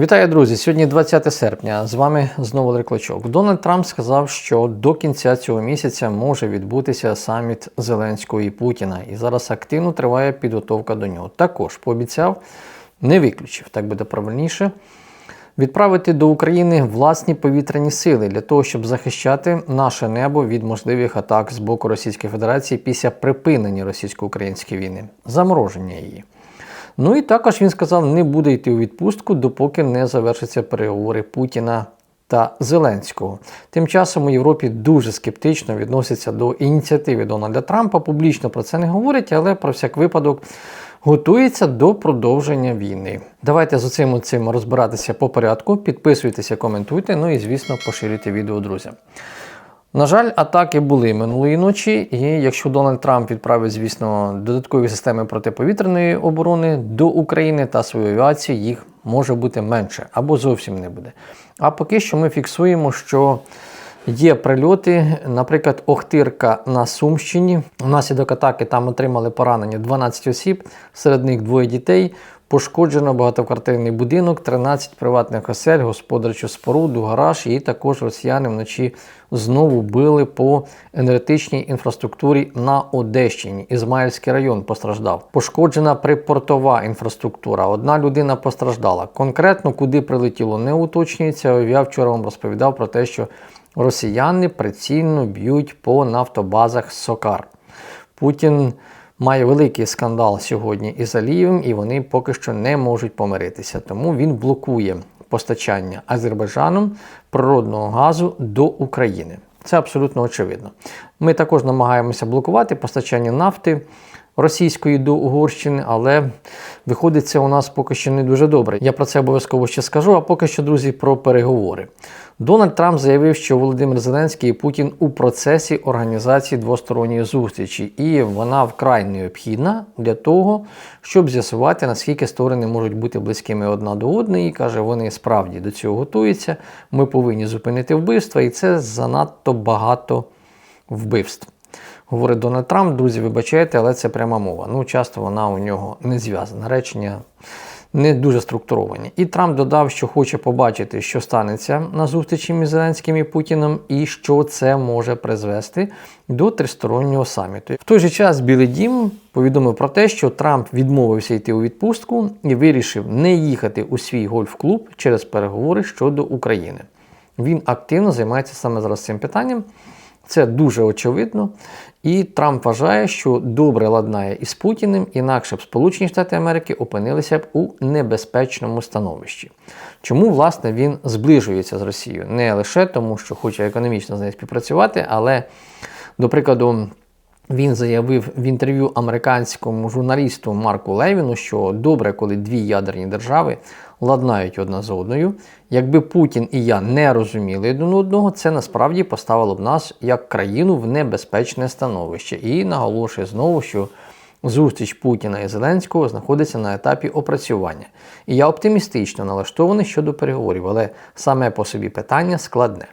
Вітаю, друзі! Сьогодні 20 серпня. З вами знову Клочок. Дональд Трамп сказав, що до кінця цього місяця може відбутися саміт Зеленського і Путіна, і зараз активно триває підготовка до нього. Також пообіцяв, не виключив, так буде правильніше, відправити до України власні повітряні сили для того, щоб захищати наше небо від можливих атак з боку Російської Федерації після припинення російсько-української війни, замороження її. Ну і також він сказав, не буде йти у відпустку, допоки не завершаться переговори Путіна та Зеленського. Тим часом у Європі дуже скептично відносяться до ініціативи Дональда Трампа. Публічно про це не говорять, але про всяк випадок готується до продовження війни. Давайте з цим цим розбиратися по порядку. Підписуйтеся, коментуйте, ну і звісно, поширюйте відео друзям. На жаль, атаки були минулої ночі, і якщо Дональд Трамп відправить, звісно, додаткові системи протиповітряної оборони до України та свою авіацію, їх може бути менше або зовсім не буде. А поки що ми фіксуємо, що є прильоти, наприклад, Охтирка на Сумщині. Внаслідок атаки там отримали поранення 12 осіб, серед них двоє дітей. Пошкоджено багатоквартирний будинок, 13 приватних осель, господарчу споруду, гараж, і також росіяни вночі знову били по енергетичній інфраструктурі на Одещині. Ізмаїльський район постраждав. Пошкоджена припортова інфраструктура. Одна людина постраждала. Конкретно куди прилетіло, не уточнюється. Я вчора вам розповідав про те, що росіяни прицільно б'ють по нафтобазах Сокар. Путін має великий скандал сьогодні із Алієвим, і вони поки що не можуть помиритися. Тому він блокує постачання Азербайджаном природного газу до України. Це абсолютно очевидно. Ми також намагаємося блокувати постачання нафти російської до Угорщини, але виходить це у нас поки що не дуже добре. Я про це обов'язково ще скажу. А поки що, друзі, про переговори. Дональд Трамп заявив, що Володимир Зеленський і Путін у процесі організації двосторонньої зустрічі, і вона вкрай необхідна для того, щоб з'ясувати, наскільки сторони можуть бути близькими одна до одної. І каже, вони справді до цього готуються. Ми повинні зупинити вбивства, і це занадто багато вбивств. Говорить Дональд Трамп, друзі, вибачайте, але це пряма мова. Ну, часто вона у нього не зв'язана. Речення не дуже структуровані. І Трамп додав, що хоче побачити, що станеться на зустрічі між Зеленським і Путіним, і що це може призвести до тристороннього саміту. В той же час Білий Дім повідомив про те, що Трамп відмовився йти у відпустку і вирішив не їхати у свій гольф-клуб через переговори щодо України. Він активно займається саме зараз цим питанням. Це дуже очевидно. І Трамп вважає, що добре ладнає із Путіним, інакше б Сполучені Штати Америки опинилися б у небезпечному становищі. Чому, власне, він зближується з Росією? Не лише тому, що хоче економічно з нею співпрацювати, але, до прикладу, він заявив в інтерв'ю американському журналісту Марку Левіну, що добре, коли дві ядерні держави ладнають одна з одною. Якби Путін і я не розуміли один одного, це насправді поставило б нас як країну в небезпечне становище. І наголошує знову, що зустріч Путіна і Зеленського знаходиться на етапі опрацювання. І я оптимістично налаштований щодо переговорів, але саме по собі питання складне.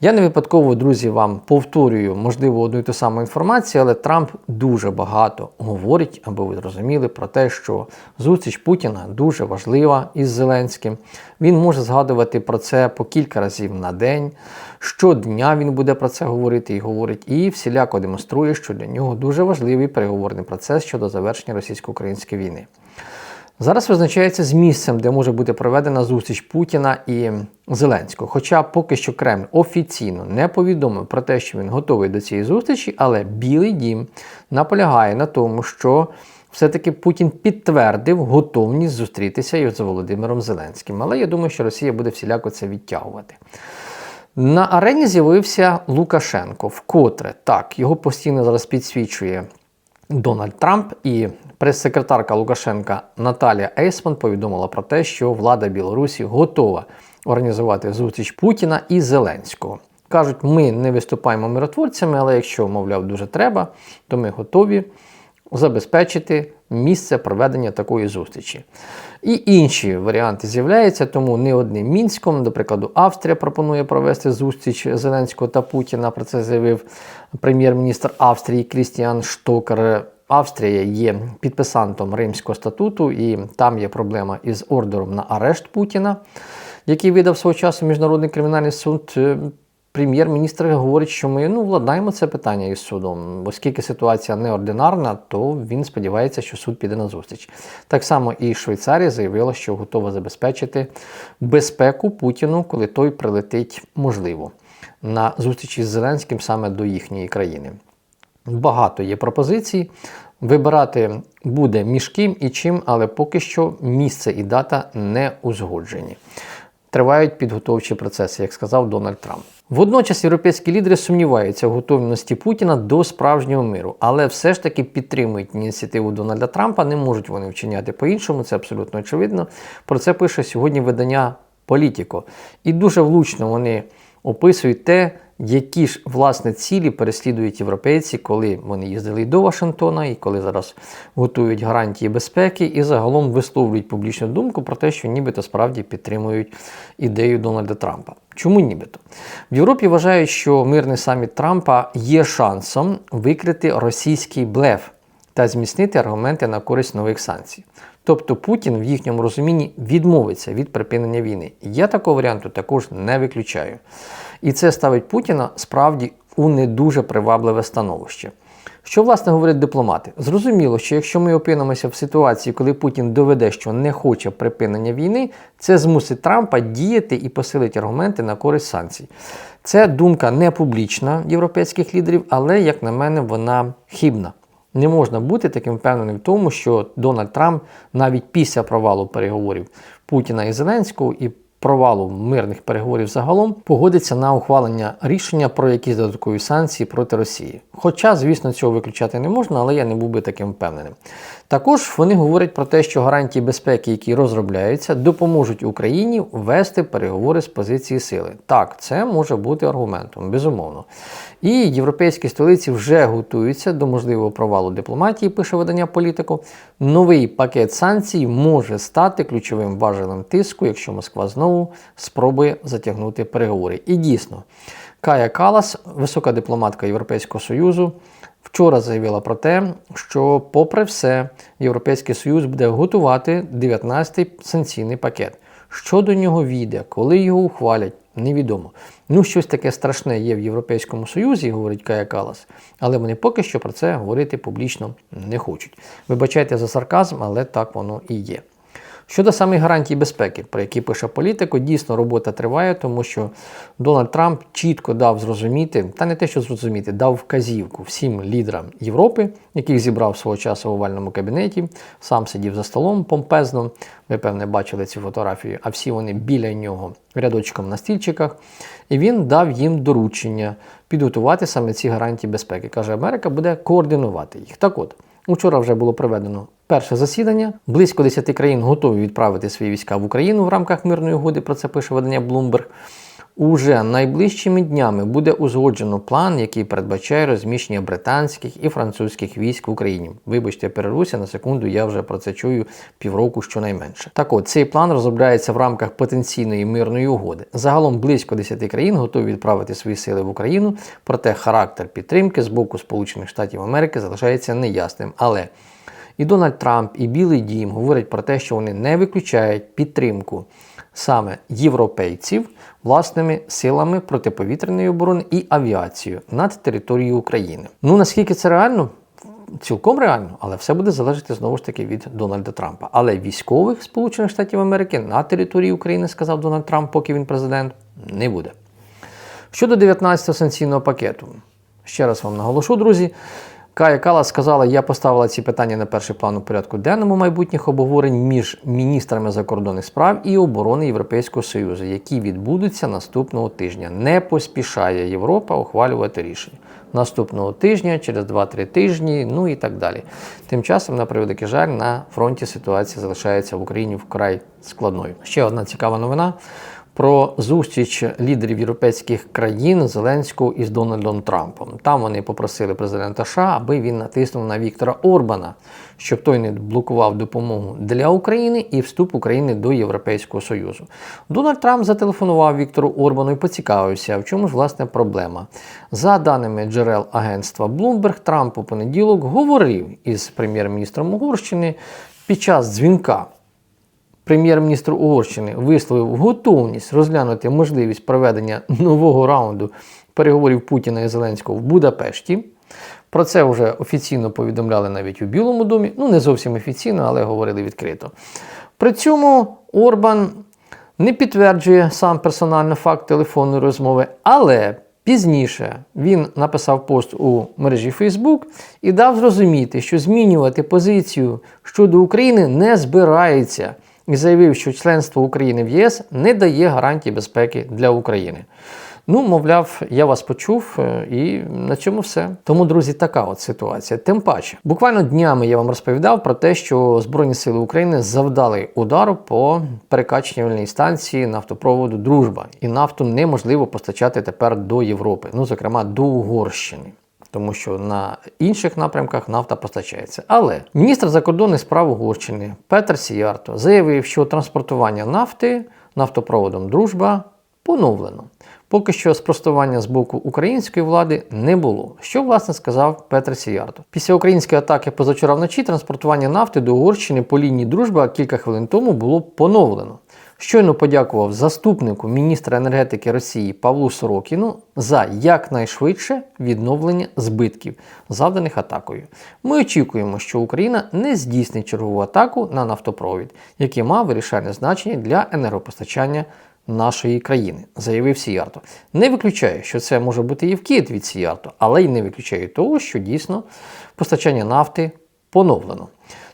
Я не випадково, друзі, вам повторюю, можливо, одну і ту саму інформацію, але Трамп дуже багато говорить, аби ви зрозуміли про те, що зустріч Путіна дуже важлива із Зеленським. Він може згадувати про це по кілька разів на день. Щодня він буде про це говорити і говорить, і всіляко демонструє, що для нього дуже важливий переговорний процес щодо завершення російсько-української війни. Зараз визначається з місцем, де може бути проведена зустріч Путіна і Зеленського. Хоча поки що Кремль офіційно не повідомив про те, що він готовий до цієї зустрічі, але Білий Дім наполягає на тому, що все-таки Путін підтвердив готовність зустрітися із Володимиром Зеленським. Але я думаю, що Росія буде всіляко це відтягувати. На арені з'явився Лукашенко, вкотре. Так, його постійно зараз підсвічує Дональд Трамп. І прес-секретарка Лукашенка Наталія Ейсман повідомила про те, що влада Білорусі готова організувати зустріч Путіна і Зеленського. Кажуть, ми не виступаємо миротворцями, але якщо, мовляв, дуже треба, то ми готові забезпечити місце проведення такої зустрічі. І інші варіанти з'являються, тому не одним мінськом, до прикладу, Австрія пропонує провести зустріч Зеленського та Путіна. Про це заявив прем'єр-міністр Австрії Крістіан Штокер. Австрія є підписантом Римського статуту, і там є проблема із ордером на арешт Путіна, який видав свого часу Міжнародний кримінальний суд. Прем'єр-міністр говорить, що ми ну, владнаємо це питання із судом, оскільки ситуація неординарна, то він сподівається, що суд піде на зустріч. Так само і Швейцарія заявила, що готова забезпечити безпеку Путіну, коли той прилетить, можливо, на зустрічі з Зеленським саме до їхньої країни. Багато є пропозицій. Вибирати буде між ким і чим, але поки що місце і дата не узгоджені. Тривають підготовчі процеси, як сказав Дональд Трамп. Водночас європейські лідери сумніваються в готовності Путіна до справжнього миру, але все ж таки підтримують ініціативу Дональда Трампа. Не можуть вони вчиняти по-іншому, це абсолютно очевидно. Про це пише сьогодні видання Політіко. І дуже влучно вони описують те, які ж власне цілі переслідують європейці, коли вони їздили до Вашингтона, і коли зараз готують гарантії безпеки, і загалом висловлюють публічну думку про те, що нібито справді підтримують ідею Дональда Трампа. Чому нібито? В Європі вважають, що мирний саміт Трампа є шансом викрити російський блеф та зміцнити аргументи на користь нових санкцій. Тобто Путін в їхньому розумінні відмовиться від припинення війни. Я такого варіанту також не виключаю. І це ставить Путіна справді у не дуже привабливе становище. Що, власне, говорять дипломати? Зрозуміло, що якщо ми опинимося в ситуації, коли Путін доведе, що не хоче припинення війни, це змусить Трампа діяти і посилить аргументи на користь санкцій. Це думка не публічна європейських лідерів, але, як на мене, вона хибна. Не можна бути таким впевненим в тому, що Дональд Трамп навіть після провалу переговорів Путіна і Зеленського і провалу мирних переговорів загалом погодиться на ухвалення рішення про якісь додаткові санкції проти Росії. Хоча, звісно, цього виключати не можна, але я не був би таким впевненим. Також вони говорять про те, що гарантії безпеки, які розробляються, допоможуть Україні ввести переговори з позиції сили. Так, це може бути аргументом, безумовно. І європейські столиці вже готуються до можливого провалу дипломатії, пише видання політику. Новий пакет санкцій може стати ключовим важелем тиску, якщо Москва знову спробує затягнути переговори. І дійсно, Кая Калас, висока дипломатка Європейського Союзу, вчора заявила про те, що, попри все, Європейський Союз буде готувати 19-й санкційний пакет. Що до нього війде, коли його ухвалять, невідомо. Ну, щось таке страшне є в Європейському Союзі, говорить Кая Калас, але вони поки що про це говорити публічно не хочуть. Вибачайте за сарказм, але так воно і є. Щодо самих гарантій безпеки, про які пише політико, дійсно робота триває, тому що Дональд Трамп чітко дав зрозуміти, та не те, що зрозуміти, дав вказівку всім лідерам Європи, яких зібрав свого часу в овальному кабінеті, сам сидів за столом помпезно. Ви, певне, бачили ці фотографії, а всі вони біля нього рядочком на стільчиках. І він дав їм доручення підготувати саме ці гарантії безпеки. Каже, Америка буде координувати їх. Так от. Учора вже було проведено перше засідання. Близько 10 країн готові відправити свої війська в Україну в рамках мирної угоди. Про це пише видання Bloomberg. Уже найближчими днями буде узгоджено план, який передбачає розміщення британських і французьких військ в Україні. Вибачте, переруся на секунду, я вже про це чую півроку щонайменше. Так от цей план розробляється в рамках потенційної мирної угоди. Загалом близько 10 країн готові відправити свої сили в Україну, проте характер підтримки з боку Сполучених Штатів Америки залишається неясним. Але і Дональд Трамп, і Білий Дім говорять про те, що вони не виключають підтримку саме європейців власними силами протиповітряної оборони і авіацією над територією України. Ну наскільки це реально? Цілком реально, але все буде залежати знову ж таки від Дональда Трампа. Але військових Сполучених Штатів Америки на території України, сказав Дональд Трамп, поки він президент, не буде. Щодо 19-го санкційного пакету, ще раз вам наголошу, друзі. Кая Калас сказала, я поставила ці питання на перший план у порядку денному майбутніх обговорень між міністрами закордонних справ і оборони Європейського Союзу, які відбудуться наступного тижня. Не поспішає Європа ухвалювати рішення. Наступного тижня, через 2-3 тижні, ну і так далі. Тим часом, на превеликий жаль, на фронті ситуація залишається в Україні вкрай складною. Ще одна цікава новина. Про зустріч лідерів європейських країн Зеленського із Дональдом Трампом. Там вони попросили президента США, аби він натиснув на Віктора Орбана, щоб той не блокував допомогу для України і вступ України до Європейського Союзу. Дональд Трамп зателефонував Віктору Орбану і поцікавився, в чому ж власне проблема. За даними джерел агентства Bloomberg, Трамп у понеділок говорив із прем'єр-міністром Угорщини під час дзвінка. Прем'єр-міністр Угорщини висловив готовність розглянути можливість проведення нового раунду переговорів Путіна і Зеленського в Будапешті. Про це вже офіційно повідомляли навіть у Білому домі. Ну, не зовсім офіційно, але говорили відкрито. При цьому Орбан не підтверджує сам персонально факт телефонної розмови, але пізніше він написав пост у мережі Facebook і дав зрозуміти, що змінювати позицію щодо України не збирається і заявив, що членство України в ЄС не дає гарантій безпеки для України. Ну, мовляв, я вас почув, е, і на цьому все. Тому, друзі, така от ситуація. Тим паче, буквально днями я вам розповідав про те, що Збройні Сили України завдали удару по перекачувальній станції нафтопроводу Дружба, і нафту неможливо постачати тепер до Європи, ну зокрема до Угорщини. Тому що на інших напрямках нафта постачається. Але міністр закордонних справ Угорщини Петер Сіярто заявив, що транспортування нафти нафтопроводом Дружба поновлено. Поки що спростування з боку української влади не було. Що власне сказав Петр Сіярто. Після української атаки позавчора вночі транспортування нафти до Угорщини по лінії Дружба кілька хвилин тому було поновлено. Щойно подякував заступнику міністра енергетики Росії Павлу Сорокіну за якнайшвидше відновлення збитків, завданих атакою. Ми очікуємо, що Україна не здійснить чергову атаку на нафтопровід, який мав вирішальне значення для енергопостачання нашої країни, заявив Сіярто. Не виключаю, що це може бути і вкид від Сіярто, але й не виключаю того, що дійсно постачання нафти поновлено.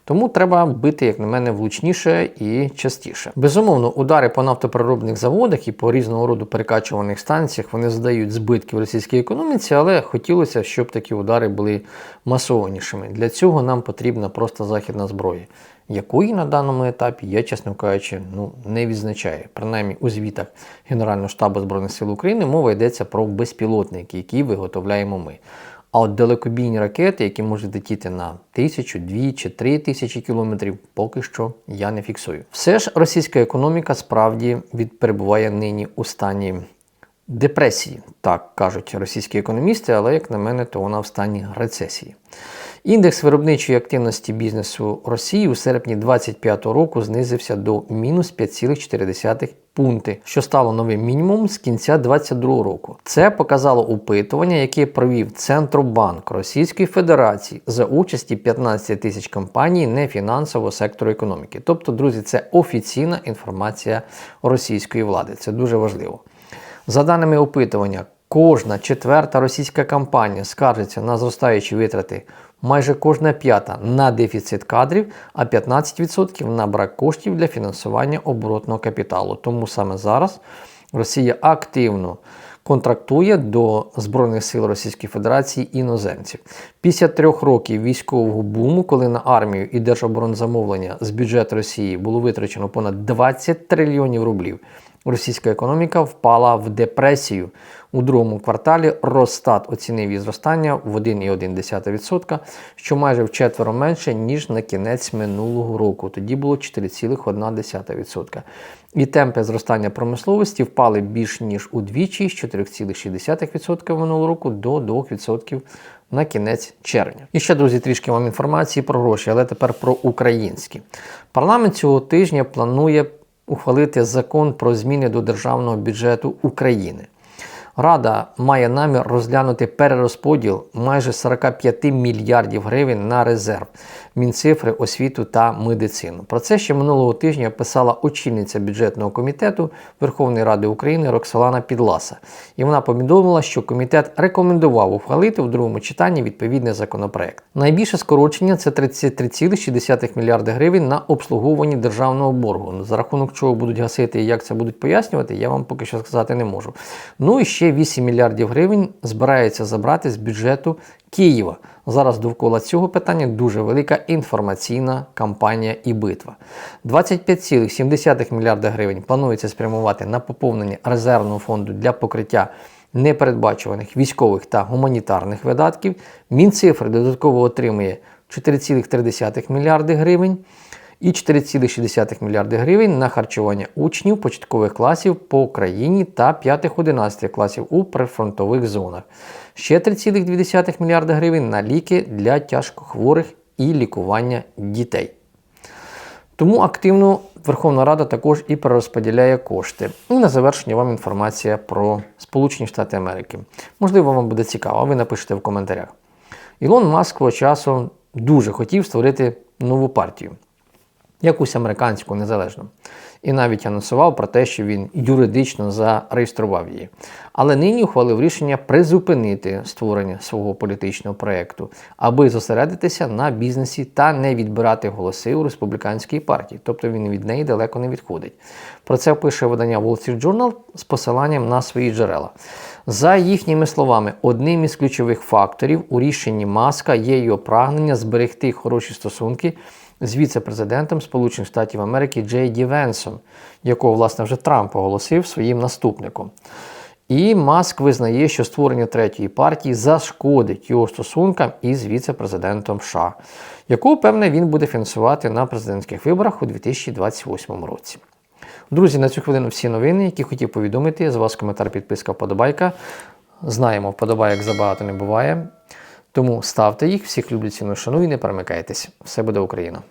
Тому треба бити, як на мене, влучніше і частіше. Безумовно, удари по нафтопереробних заводах і по різного роду перекачуваних станціях вони задають збитки в російській економіці, але хотілося, щоб такі удари були масованішими. Для цього нам потрібна просто західна зброя, якої на даному етапі я, чесно кажучи, ну не відзначаю. Принаймні у звітах Генерального штабу Збройних сил України мова йдеться про безпілотники, які виготовляємо ми. А от далекобійні ракети, які можуть летіти на тисячу, дві чи три тисячі кілометрів, поки що я не фіксую. Все ж російська економіка справді перебуває нині у стані депресії, так кажуть російські економісти, але як на мене, то вона в стані рецесії. Індекс виробничої активності бізнесу Росії у серпні 2025 року знизився до мінус 5,4 пункти, що стало новим мінімумом з кінця 2022 року. Це показало опитування, яке провів Центробанк Російської Федерації за участі 15 тисяч компаній нефінансового сектору економіки. Тобто, друзі, це офіційна інформація російської влади. Це дуже важливо. За даними опитування, кожна четверта російська компанія скаржиться на зростаючі витрати, майже кожна п'ята на дефіцит кадрів, а 15% на брак коштів для фінансування оборотного капіталу. Тому саме зараз Росія активно контрактує до Збройних сил Російської Федерації іноземців. Після трьох років військового буму, коли на армію і держоборонзамовлення з бюджету Росії було витрачено понад 20 трильйонів рублів. Російська економіка впала в депресію. У другому кварталі Росстат оцінив її зростання в 1,1%, що майже вчетверо менше, ніж на кінець минулого року. Тоді було 4,1%. І темпи зростання промисловості впали більш ніж удвічі з 4,6% минулого року до 2% на кінець червня. І ще, друзі, трішки вам інформації про гроші, але тепер про українські. Парламент цього тижня планує ухвалити закон про зміни до державного бюджету України. Рада має намір розглянути перерозподіл майже 45 мільярдів гривень на резерв, мінцифри, освіту та медицину. Про це ще минулого тижня писала очільниця бюджетного комітету Верховної Ради України Роксолана Підласа. І вона повідомила, що комітет рекомендував ухвалити в другому читанні відповідний законопроект. Найбільше скорочення це 33,6 мільярди гривень на обслуговуванні державного боргу. За рахунок чого будуть гасити і як це будуть пояснювати, я вам поки що сказати не можу. Ну і ще 8 мільярдів гривень збирається забрати з бюджету Києва. Зараз довкола цього питання дуже велика інформаційна кампанія і битва. 25,7 мільярда гривень планується спрямувати на поповнення резервного фонду для покриття непередбачуваних військових та гуманітарних видатків. Мінцифри додатково отримує 4,3 мільярди гривень і 4,6 мільярди гривень на харчування учнів початкових класів по Україні та 5-11 класів у прифронтових зонах. Ще 3,2 мільярди гривень на ліки для тяжкохворих і лікування дітей. Тому активно Верховна Рада також і перерозподіляє кошти. І на завершення вам інформація про Сполучені Штати Америки. Можливо, вам буде цікаво, ви напишете в коментарях. Ілон Маск свого часу дуже хотів створити нову партію, якусь американську незалежну. І навіть анонсував про те, що він юридично зареєстрував її. Але нині ухвалив рішення призупинити створення свого політичного проєкту, аби зосередитися на бізнесі та не відбирати голоси у республіканській партії. Тобто він від неї далеко не відходить. Про це пише видання Wall Street Journal з посиланням на свої джерела. За їхніми словами, одним із ключових факторів у рішенні Маска є його прагнення зберегти хороші стосунки з віце-президентом Сполучених Штатів Америки Джей Ді Венсом, якого, власне, вже Трамп оголосив своїм наступником. І Маск визнає, що створення третьої партії зашкодить його стосункам із віце-президентом США, якого, певне, він буде фінансувати на президентських виборах у 2028 році. Друзі, на цю хвилину всі новини, які хотів повідомити. З вас коментар, підписка, вподобайка. Знаємо, вподобайок забагато не буває. Тому ставте їх, всіх люблю ціну шану і не перемикайтесь. Все буде Україна!